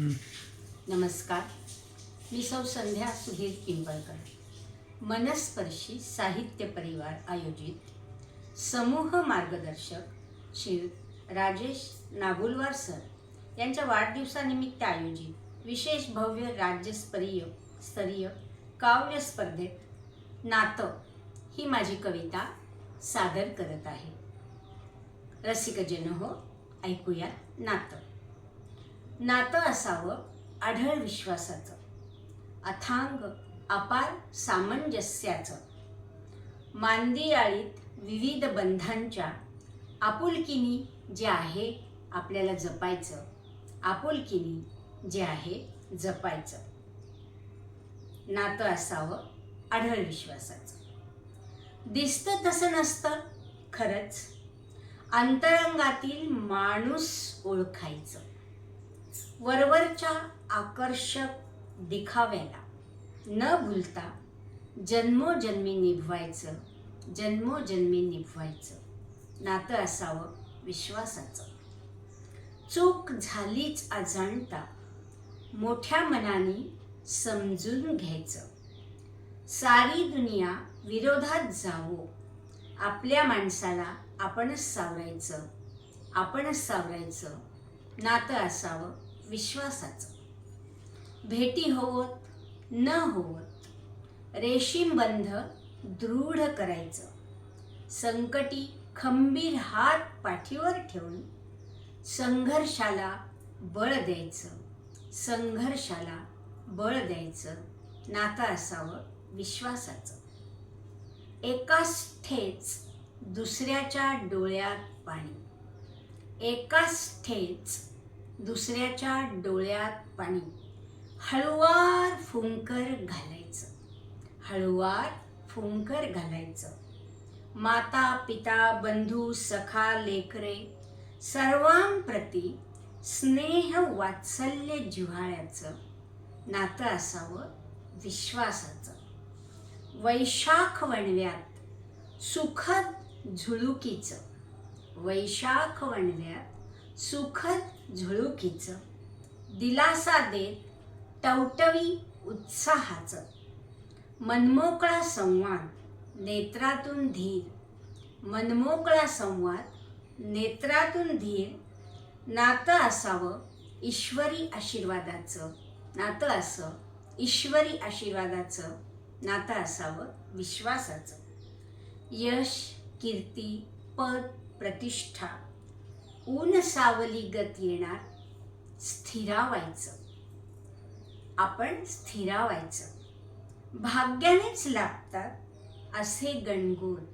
नमस्कार. मी सौ संध्या सुधीर किंबळकर. मनस्पर्शी साहित्य परिवार आयोजित समूह मार्गदर्शक श्री राजेश नागुलवार सर यांच्या वाढदिवसानिमित्त आयोजित विशेष भव्य राज्यस्तरीय स्तरीय काव्य स्पर्धेत नातं ही माझी कविता सादर करत आहे. रसिकजन हो ऐकूया नातं. नातं असावं आढळ विश्वासाचं. अथांग अपार सामंजस्याचं. मांदियाळीत विविध बंधांच्या आपुलकीनी जे आहे आपल्याला जपायचं. आपुलकीनी जे आहे जपायचं. नातं असावं आढळ विश्वासाचं. दिसतं तसं नसतं खरंच. अंतरंगातील माणूस ओळखायचं. वरवरच्या आकर्षक दिखाव्याला न भुलता जन्मोजन्मी निभवायचं जन्मोजन्मी निभवायचं. नातं असावं विश्वासाचं. चूक झालीच अजाणता मोठ्या मनाने समजून घ्यायचं. सारी दुनिया विरोधात जावो. आपल्या माणसाला आपणच सावरायचं आपणच सावरायचं. नातं असावं विश्वासाचं. भेटी होवत न होवत रेशीमबंध दृढ करायचं. संकटी खंबीर हात पाठीवर ठेवून संघर्षाला बळ द्यायचं. संघर्षाला बळ द्यायचं. नातं असावं विश्वासाचं. एकाच ठेच दुसऱ्याच्या डोळ्यात पाणी. एकाच ठेच दुसऱ्याच्या डोळ्यात पाणी. हळुवार फुंकर घालायचं. हळुवार फुंकर घालायचं. माता पिता बंधू सखा लेकरे सर्वांप्रती स्नेह वात्सल्य जिव्हाळ्याचं नातं असावं विश्वासाचं. वैशाख वणव्यात सुखद झुळुकीचं. वैशाख वणव्यात सुखद झुळुकीचं. दिलासा देत टवटवी उत्साहाचं. मनमोकळा संवाद नेत्रातून धीर. मनमोकळा संवाद नेत्रातून धीर. नातं असावं ईश्वरी आशीर्वादाचं. नातं असं ईश्वरी आशीर्वादाचं. नातं असावं विश्वासाचं. यश कीर्ती पद प्रतिष्ठा. ऊन सावली गत येणार स्थिरावायचं. आपण स्थिरावायचं. भाग्यानेच लाभतात असे गणगोत.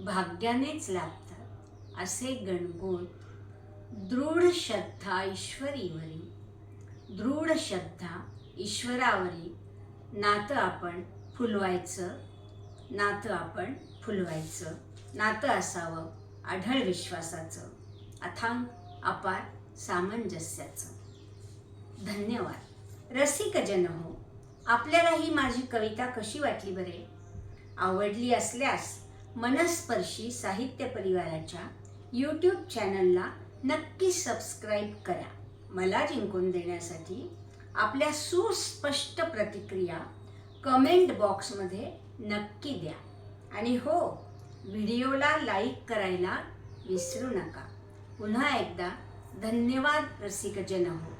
भाग्यानेच लाभतात असे गणगोत. दृढ श्रद्धा ईश्वरीवरी दृढ श्रद्धा ईश्वरावरी. नातं आपण फुलवायचं नातं आपण फुलवायचं. नातं असावं आढळ विश्वासाचं. अथांग अपार सामंजस्याचं. धन्यवाद. रसिकजन हो आपल्याला ही माझी कविता कशी वाटली बरे? आवडली असल्यास मनस्पर्शी साहित्य परिवाराच्या यूट्यूब चॅनलला नक्की सबस्क्राईब करा. मला जिंकून देण्यासाठी आपल्या सुस्पष्ट प्रतिक्रिया कमेंट बॉक्समध्ये नक्की द्या. आणि हो व्हिडिओला लाईक करायला विसरू नका. पुन्हा एकदा धन्यवाद रसिकजन हो.